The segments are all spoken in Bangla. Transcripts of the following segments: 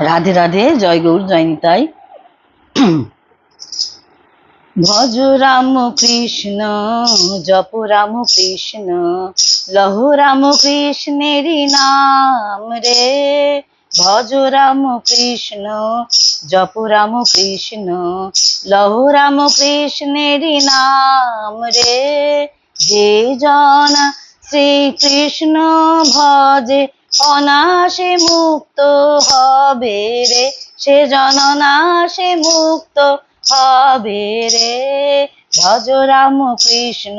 রাধে রাধে, জয় গৌর, জয় নিতাই। ভজ রাম কৃষ্ণ, জপ রাম কৃষ্ণ, লহ রাম কৃষ্ণেরই নাম রে। ভজ রাম কৃষ্ণ, জপ রাম কৃষ্ণ, লহ রাম কৃষ্ণেরই নাম রে। যে জন শ্রীকৃষ্ণ ভজে অনাশে মুক্ত হবে রে, সে জননাশে মুক্ত হবে রে। ভজ রাম কৃষ্ণ,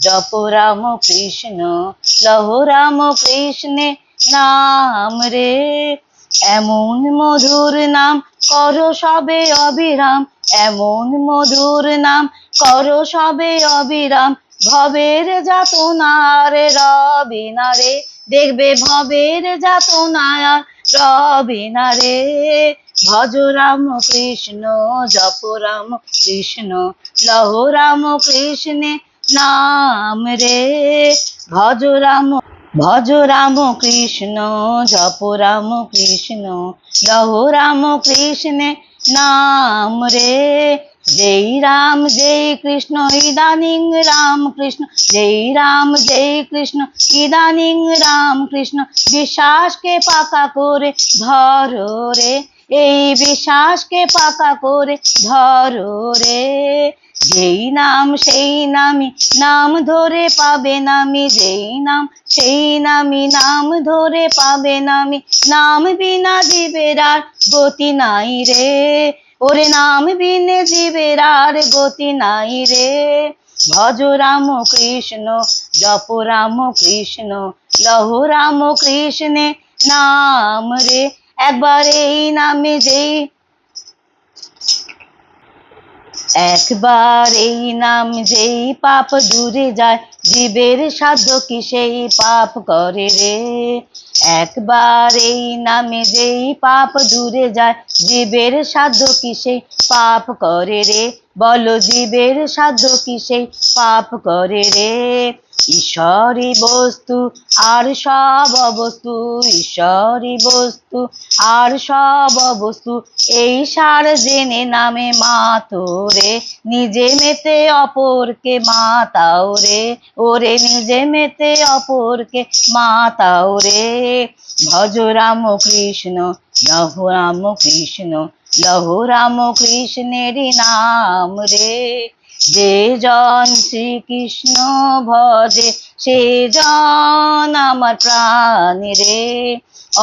জপ রাম কৃষ্ণ, লহ রাম কৃষ্ণে নাম রে। এমন মধুর নাম করো সবে অবিরাম, এমন মধুর নাম করো সবে অবিরাম। ভবের যাত না রে রবি না রে দেখবে ভবের যাত না রবি না রে। ভজ রাম কৃষ্ণ জপ রাম কৃষ্ণ লহ রাম কৃষ্ণে নাম রে। ভজ রাম ভজ রাম কৃষ্ণ জপ রাম কৃষ্ণ লহ রাম কৃষ্ণে নাম রে। জয় রাম, জয় কৃষ্ণ, ইদানিং রাম কৃষ্ণ। জয় রাম, জয় কৃষ্ণ, ইদানিং রাম কৃষ্ণ। বিশ্বাসকে পাকা করে ধরো রে, এই বিশ্বাসকে পাকা করে ধরো রে। যেই নাম, সেই নামি নাম ধরে পাবে নামি। যেই নাম, সেই নামি নাম ধরে পাবে নামি। নাম বিনা জীবের আর গতি নাই রে। ওরে নাম বিনে জীবের আর গতি নাই রে। ভজ রাম কৃষ্ণ, জপ রাম কৃষ্ণ, লহ রাম কৃষ্ণে নাম রে। একবার এই নামে যেই একবার এই নাম যেই পাপ দূরে যায়, জীবের সাধ্য কি সেই পাপ করে রে? একবার এই নামে যেই পাপ দূরে যায়, জীবের সাধ্য কি সেই পাপ করে রে? বলো জীবের সাধ্য কি সেই পাপ করে রে। ঈশ্বরী বস্তু, আর সব বস্তু ঈশ্বরী বস্তু, আর সব বস্তু এই সার জেনে নামে মা মাতোরে নিজে মেতে অপরকে মাতাও রে। ওরে নিজে মেতে অপরকে মাতাও রে। ভজ রাম কৃষ্ণ লহ রাম কৃষ্ণ লহ রাম কৃষ্ণেরই নাম রে যে জন শ্রীকৃষ্ণ ভজে সে জন আমার প্রাণ রে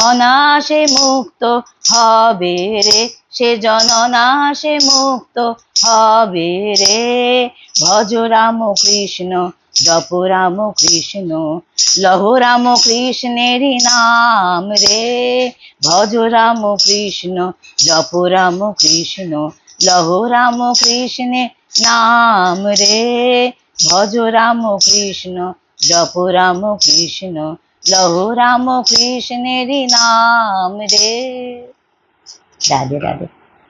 অনাশে মুক্ত হবে রে, সে জন অনাশে মুক্ত হবে রে। ভজ রাম কৃষ্ণ জপ রাম কৃষ্ণ লহ রাম কৃষ্ণেরই নাম রে ভজ রাম কৃষ্ণ জপ রাম কৃষ্ণ লহ রাম কৃষ্ণে নাম রে ভজ রাম কৃষ্ণ জপ রাম কৃষ্ণ লহ রাম কৃষ্ণের নাম রে রাধে রাধে